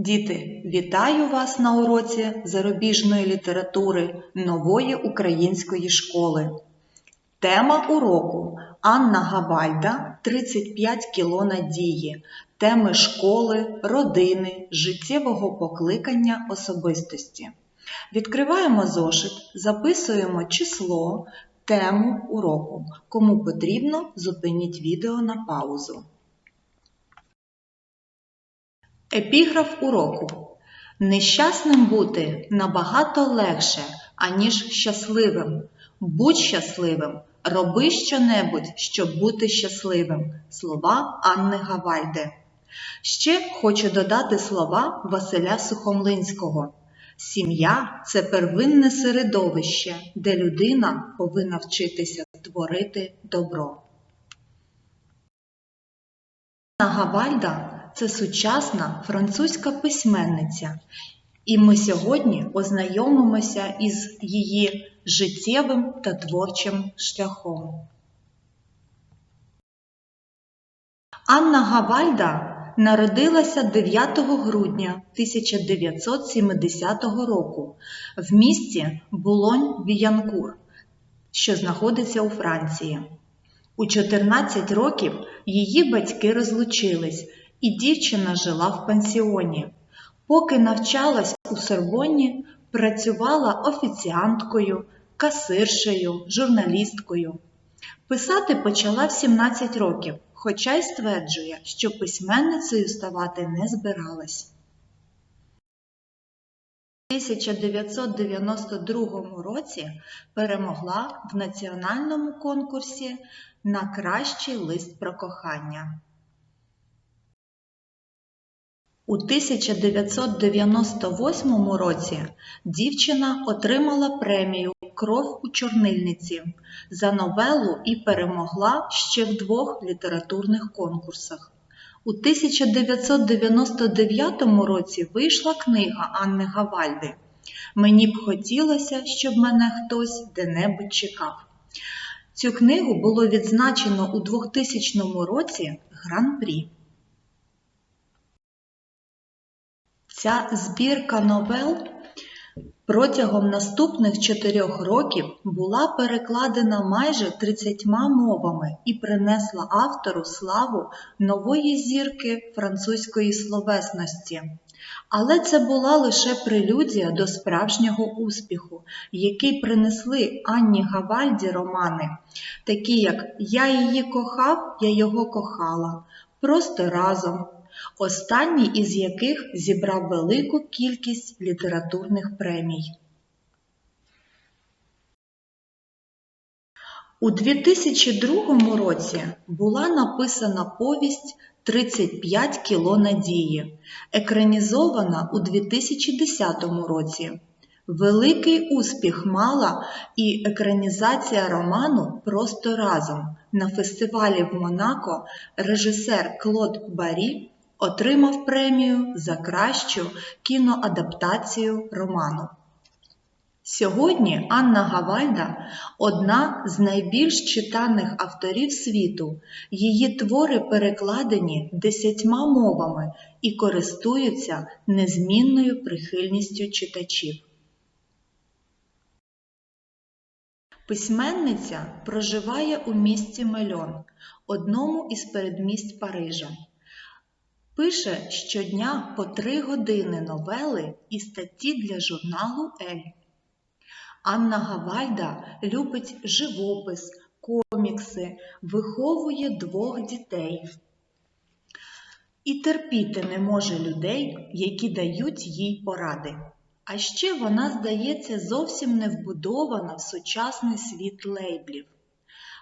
Діти, вітаю вас на уроці зарубіжної літератури нової української школи. Тема уроку Анна Гавальда 35 кіло надії. Теми школи, родини, життєвого покликання особистості. Відкриваємо зошит, записуємо число, тему уроку. Кому потрібно, зупиніть відео на паузу. Епіграф уроку. Нещасним бути набагато легше, аніж щасливим. Будь щасливим, роби щонебудь, щоб бути щасливим. Слова Анни Гавальди. Ще хочу додати слова Василя Сухомлинського. Сім'я це первинне середовище, де людина повинна вчитися творити добро. Анна Гавальда це сучасна французька письменниця, і ми сьогодні ознайомимося із її життєвим та творчим шляхом. Анна Гавальда народилася 9 грудня 1970 року в місті Булонь-Біянкур, що знаходиться у Франції. У 14 років її батьки розлучились, і дівчина жила в пансіоні. Поки навчалась у Сорбонні, працювала офіціанткою, касиршею, журналісткою. Писати почала в 17 років, хоча й стверджує, що письменницею ставати не збиралась. У 1992 році перемогла в національному конкурсі на кращий лист про кохання. У 1998 році дівчина отримала премію Кров у чорнильниці за новелу і перемогла ще в двох літературних конкурсах. У 1999 році вийшла книга Анни Гавальди Мені б хотілося, щоб мене хтось де-небудь чекав. Цю книгу було відзначено у 2000 році Гран-прі. Ця збірка новел протягом наступних чотирьох років була перекладена майже 30 мовами і принесла автору славу нової зірки французької словесності. Але це була лише прелюдія до справжнього успіху, який принесли Анні Гавальді романи, такі як Я її кохав, я його кохала, Просто разом, останній із яких зібрав велику кількість літературних премій. У 2002 році була написана повість 35 кіло надії, екранізована у 2010 році. Великий успіх мала і екранізація роману Просто разом на фестивалі в Монако режисер Клод Барі отримав премію за кращу кіноадаптацію роману. Сьогодні Анна Гавальда одна з найбільш читаних авторів світу. Її твори перекладені десятьма мовами і користуються незмінною прихильністю читачів. Письменниця проживає у місті Мельон, одному із передмість Парижа. Пише щодня по три години новели і статті для журналу Ель. Анна Гавальда любить живопис, комікси, виховує двох дітей і терпіти не може людей, які дають їй поради. А ще вона, здається, зовсім не вбудована в сучасний світ лейблів.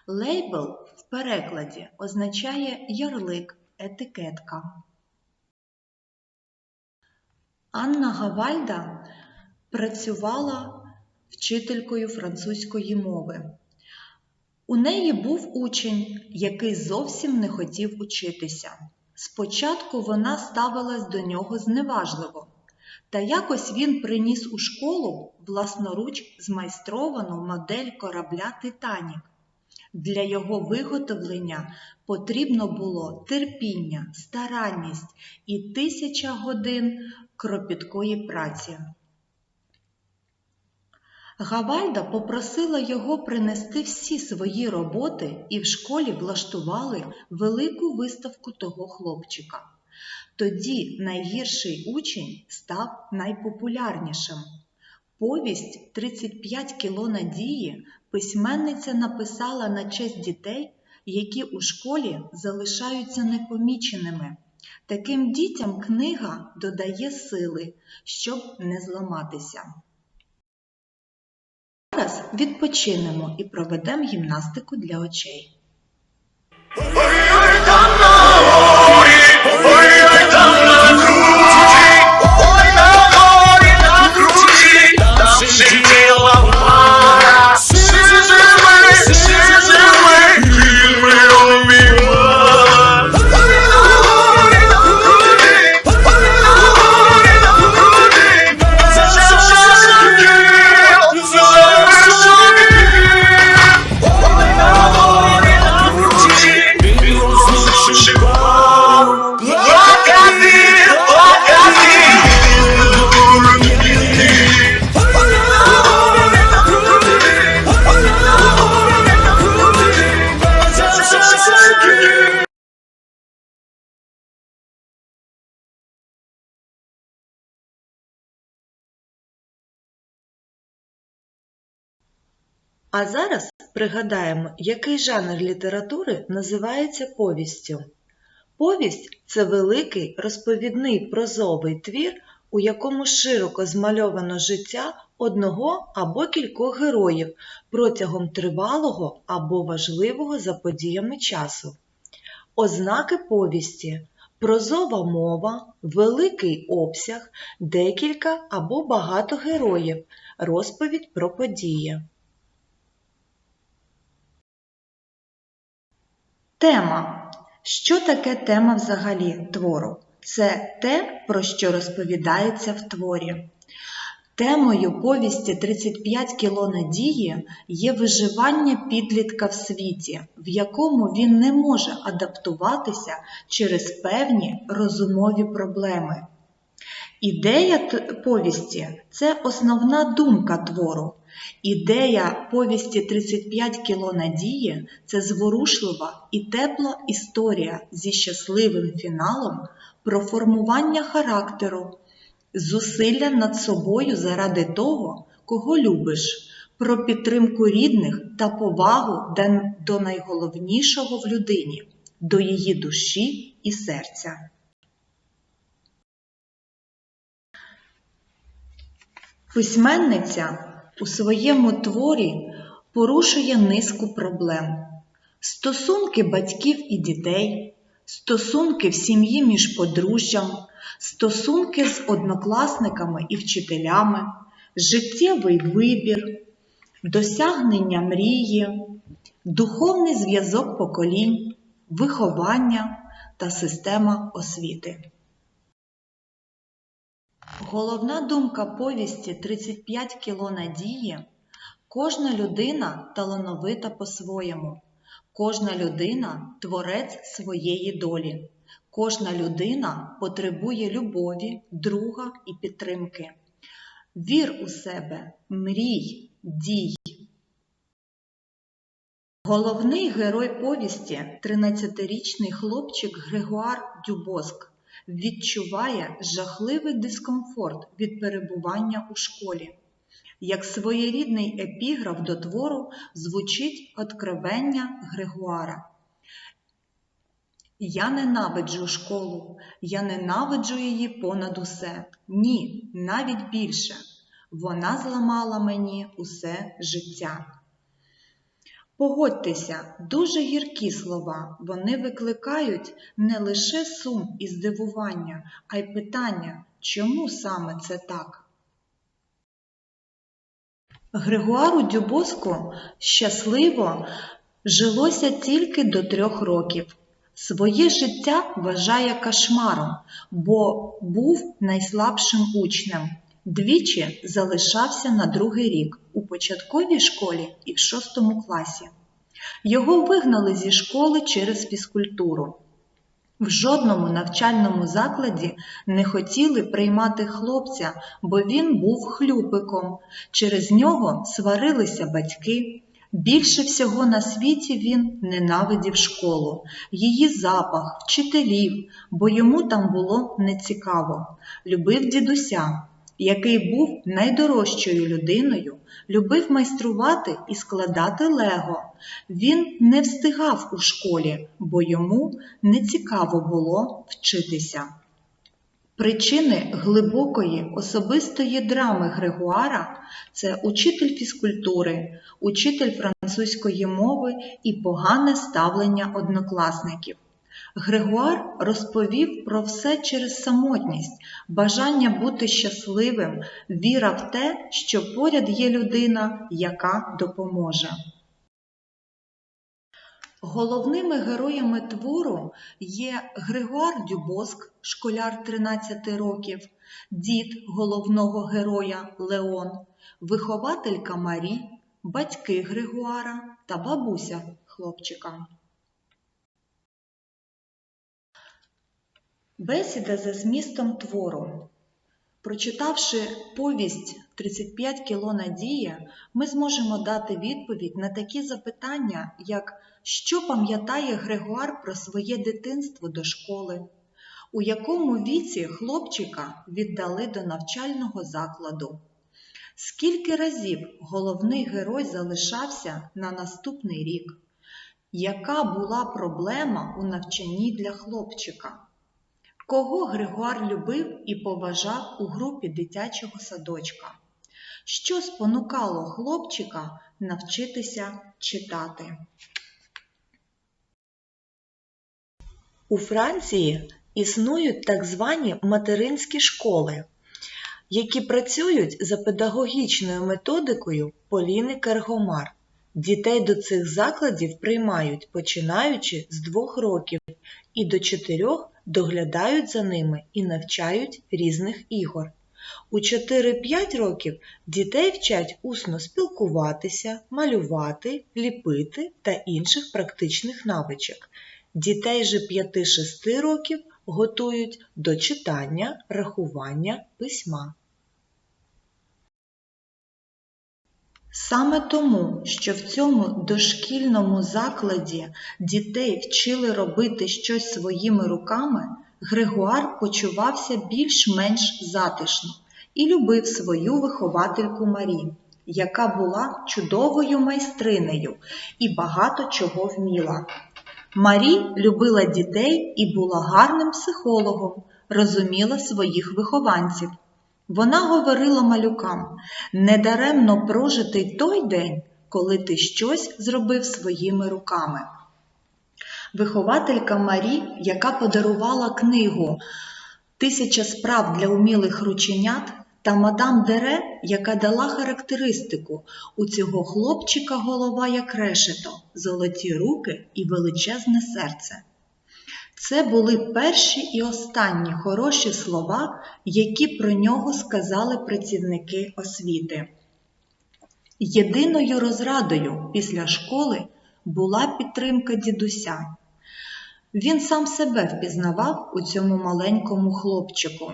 Лейбл в перекладі означає ярлик, етикетка. Анна Гавальда працювала вчителькою французької мови. У неї був учень, який зовсім не хотів учитися. Спочатку вона ставилась до нього зневажливо. Та якось він приніс у школу власноруч змайстровану модель корабля Титанік. Для його виготовлення потрібно було терпіння, старанність і тисяча годин кропіткої праці. Гавальда попросила його принести всі свої роботи і в школі влаштували велику виставку того хлопчика. Тоді найгірший учень став найпопулярнішим. Повість «35 кіло надії» письменниця написала на честь дітей, які у школі залишаються непоміченими. Таким дітям книга додає сили, щоб не зламатися. Зараз відпочинемо і проведемо гімнастику для очей. А зараз пригадаємо, який жанр літератури називається повістю. Повість це великий розповідний прозовий твір, у якому широко змальовано життя одного або кількох героїв протягом тривалого або важливого за подіями часу. Ознаки повісті прозова мова, великий обсяг, декілька або багато героїв, розповідь про події. Тема. Що таке тема взагалі твору? Це те, про що розповідається в творі. Темою повісті «35 кіло надії є виживання підлітка в світі, в якому він не може адаптуватися через певні розумові проблеми. Ідея повісті це основна думка твору. Ідея повісті «35 кіло надії це зворушлива і тепла історія зі щасливим фіналом про формування характеру, зусилля над собою заради того, кого любиш, про підтримку рідних та повагу до найголовнішого в людині, до її душі і серця. Письменниця у своєму творі порушує низку проблем: стосунки батьків і дітей, стосунки в сім'ї між подружжям, стосунки з однокласниками і вчителями, життєвий вибір, досягнення мрії, духовний зв'язок поколінь, виховання та система освіти. Головна думка повісті «35 кіло надії» – кожна людина талановита по-своєму, кожна людина – творець своєї долі, кожна людина потребує любові, друга і підтримки. Вір у себе, мрій, дій. Головний герой повісті – 13-річний хлопчик Грегуар Дюбоск відчуває жахливий дискомфорт від перебування у школі. Як своєрідний епіграф до твору звучить откровення Грегуара. Я ненавиджу школу, я ненавиджу її понад усе. Ні, навіть більше. Вона зламала мені усе життя. Погодьтеся, дуже гіркі слова. Вони викликають не лише сум і здивування, а й питання, чому саме це так? Григуару Дюбоску щасливо жилося тільки до трьох років. Своє життя вважає кошмаром, бо був найслабшим учнем. Двічі залишався на другий рік у початковій школі і в шостому класі. Його вигнали зі школи через фізкультуру. В жодному навчальному закладі не хотіли приймати хлопця, бо він був хлюпиком. Через нього сварилися батьки. Більше всього на світі він ненавидів школу, її запах, вчителів, бо йому там було нецікаво. Любив дідуся, який був найдорожчою людиною, любив майструвати і складати лего. Він не встигав у школі, бо йому не цікаво було вчитися. Причини глибокої особистої драми Григуара це учитель фізкультури, учитель французької мови і погане ставлення однокласників. Григуар розповів про все через самотність, бажання бути щасливим, віра в те, що поряд є людина, яка допоможе. Головними героями твору є Григуар Дюбоск, школяр 13 років, дід головного героя Леон, вихователька Марі, батьки Григуара та бабуся хлопчика. Бесіда за змістом твору. Прочитавши повість 35 кіло надія, ми зможемо дати відповідь на такі запитання, як що пам'ятає Григуар про своє дитинство до школи, у якому віці хлопчика віддали до навчального закладу, скільки разів головний герой залишався на наступний рік, яка була проблема у навчанні для хлопчика? Кого Григуар любив і поважав у групі дитячого садочка? Що спонукало хлопчика навчитися читати? У Франції існують так звані материнські школи, які працюють за педагогічною методикою Поліни Кергомар. Дітей до цих закладів приймають починаючи з двох років і до чотирьох доглядають за ними і навчають різних ігор. У 4-5 років дітей вчать усно спілкуватися, малювати, ліпити та інших практичних навичок. Дітей же 5-6 років готують до читання, рахування, письма. Саме тому, що в цьому дошкільному закладі дітей вчили робити щось своїми руками, Григуар почувався більш-менш затишно і любив свою виховательку Марі, яка була чудовою майстринею і багато чого вміла. Марі любила дітей і була гарним психологом, розуміла своїх вихованців. Вона говорила малюкам недаремно прожитий той день, коли ти щось зробив своїми руками. Вихователька Марі, яка подарувала книгу Тисяча справ для умілих рученят та мадам Дере, яка дала характеристику у цього хлопчика голова як решето, золоті руки і величезне серце. Це були перші і останні хороші слова, які про нього сказали працівники освіти. Єдиною розрадою після школи була підтримка дідуся. Він сам себе впізнавав у цьому маленькому хлопчику.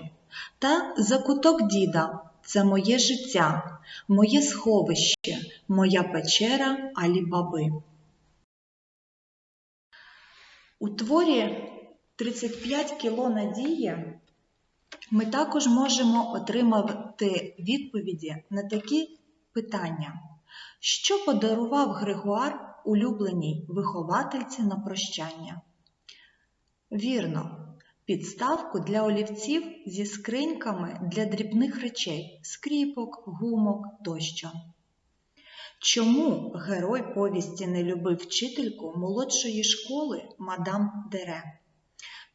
Та закуток діда це моє життя, моє сховище, моя печера Алі-Баби. У творі 35 кіло надії ми також можемо отримати відповіді на такі питання. Що подарував Григуар улюбленій виховательці на прощання? Вірно, підставку для олівців зі скриньками для дрібних речей, скріпок, гумок тощо. Чому герой повісті не любив вчительку молодшої школи мадам Дере?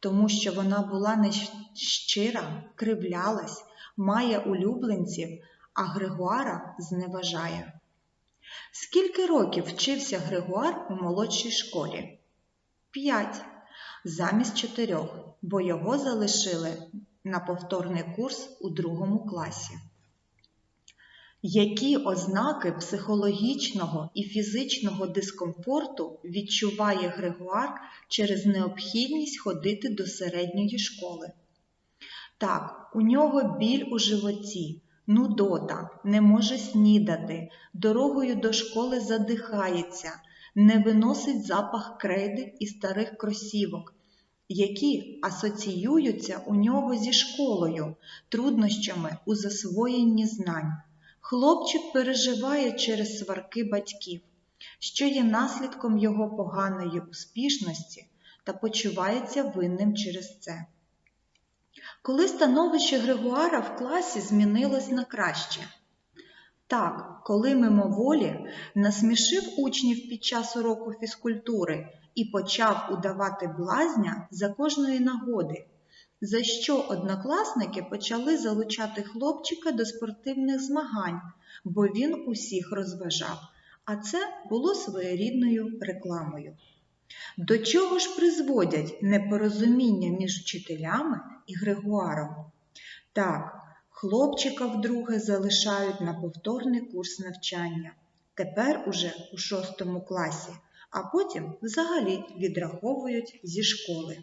Тому що вона була нещира, кривлялась, має улюбленців, а Григуара зневажає. Скільки років вчився Григуар у молодшій школі? П'ять. Замість чотирьох, бо його залишили на повторний курс у другому класі. Які ознаки психологічного і фізичного дискомфорту відчуває Григуар через необхідність ходити до середньої школи? Так, у нього біль у животі, нудота, не може снідати, дорогою до школи задихається, не виносить запах крейди і старих кросівок, які асоціюються у нього зі школою, труднощами у засвоєнні знань. Хлопчик переживає через сварки батьків, що є наслідком його поганої успішності та почувається винним через це. Коли становище Григуара в класі змінилось на краще. Так, коли мимоволі насмішив учнів під час уроку фізкультури і почав удавати блазня за кожної нагоди, за що однокласники почали залучати хлопчика до спортивних змагань, бо він усіх розважав, а це було своєрідною рекламою. До чого ж призводять непорозуміння між вчителями і Григуаром? Так, хлопчика вдруге залишають на повторний курс навчання, тепер уже у шостому класі, а потім взагалі відраховують зі школи.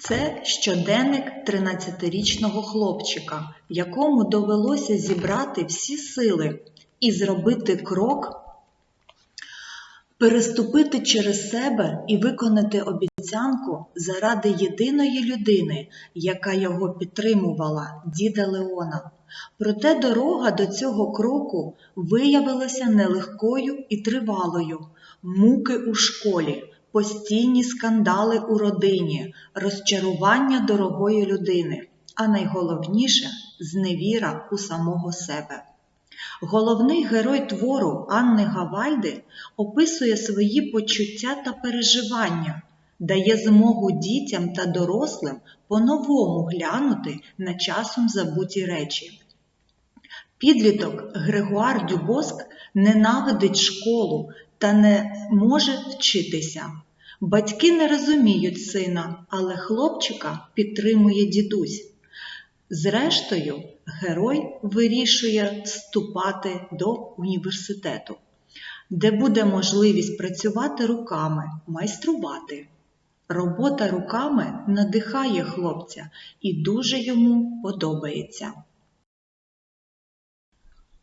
Це щоденник 13-річного хлопчика, якому довелося зібрати всі сили і зробити крок, переступити через себе і виконати обіцянку заради єдиної людини, яка його підтримувала, діда Леона. Проте дорога до цього кроку виявилася нелегкою і тривалою. Муки у школі, постійні скандали у родині, розчарування дорогої людини, а найголовніше зневіра у самого себе. Головний герой твору Анни Гавальди описує свої почуття та переживання, дає змогу дітям та дорослим по-новому глянути на часом забуті речі. Підліток Грегуар Дюбоск ненавидить школу та не може вчитися. Батьки не розуміють сина, але хлопчика підтримує дідусь. Зрештою, герой вирішує вступати до університету, де буде можливість працювати руками, майструвати. Робота руками надихає хлопця і дуже йому подобається.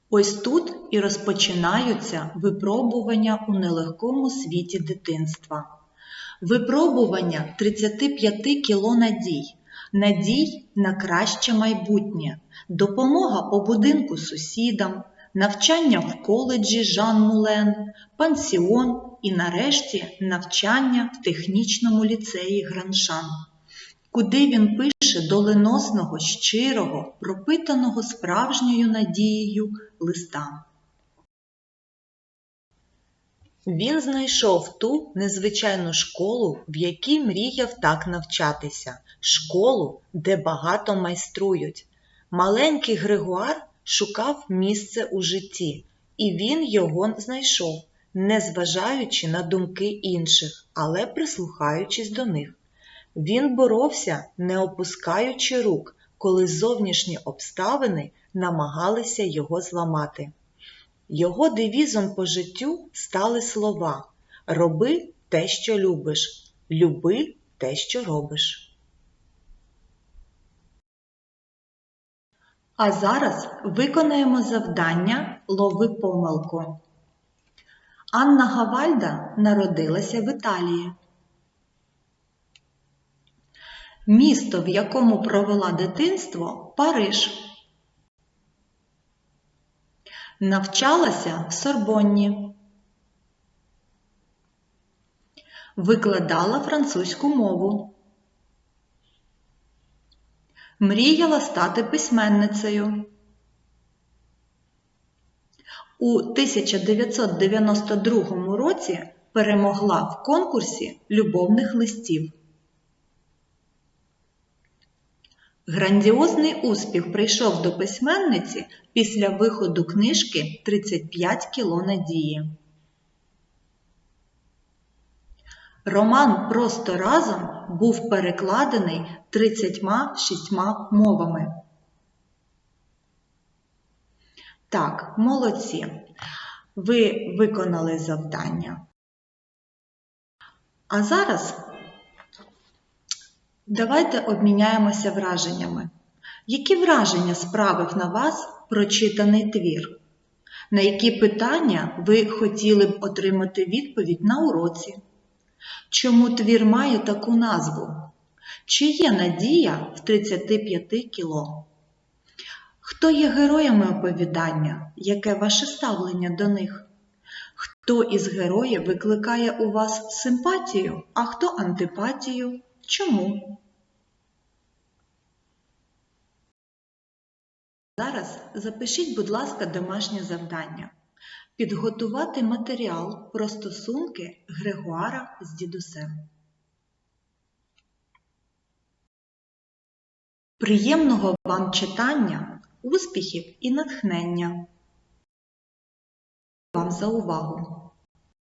Ось тут і розпочинаються випробування у нелегкому світі дитинства. Випробування 35 кіло надій, надій на краще майбутнє, допомога по будинку сусідам, навчання в коледжі Жан Мулен, пансіон і нарешті навчання в технічному ліцеї Граншан, куди він пише доленосного, щирого, пропитаного справжньою надією листа. Він знайшов ту незвичайну школу, в якій мріяв так навчатися, школу, де багато майструють. Маленький Григуар шукав місце у житті, і він його знайшов, не зважаючи на думки інших, але прислухаючись до них. Він боровся, не опускаючи рук, коли зовнішні обставини намагалися його зламати. Його девізом по життю стали слова Роби те, що любиш, люби те, що робиш. А зараз виконаємо завдання Лови помилку. Анна Гавальда народилася в Італії. Місто, в якому провела дитинство Париж. Навчалася в Сорбонні. Викладала французьку мову. Мріяла стати письменницею. У 1992 році перемогла в конкурсі любовних листів. Грандіозний успіх прийшов до письменниці після виходу книжки «35 кіло надії». Роман «Просто разом» був перекладений 36 мовами. Так, молодці. Ви виконали завдання. А зараз давайте обміняємося враженнями. Які враження справив на вас прочитаний твір? На які питання ви хотіли б отримати відповідь на уроці? Чому твір має таку назву? Чи є надія в 35 кіло? Хто є героями оповідання? Яке ваше ставлення до них? Хто із героїв викликає у вас симпатію, а хто антипатію? Чому? Зараз запишіть, будь ласка, домашнє завдання. Підготувати матеріал про стосунки Грегуара з дідусем. Приємного вам читання, успіхів і натхнення. Вам за увагу!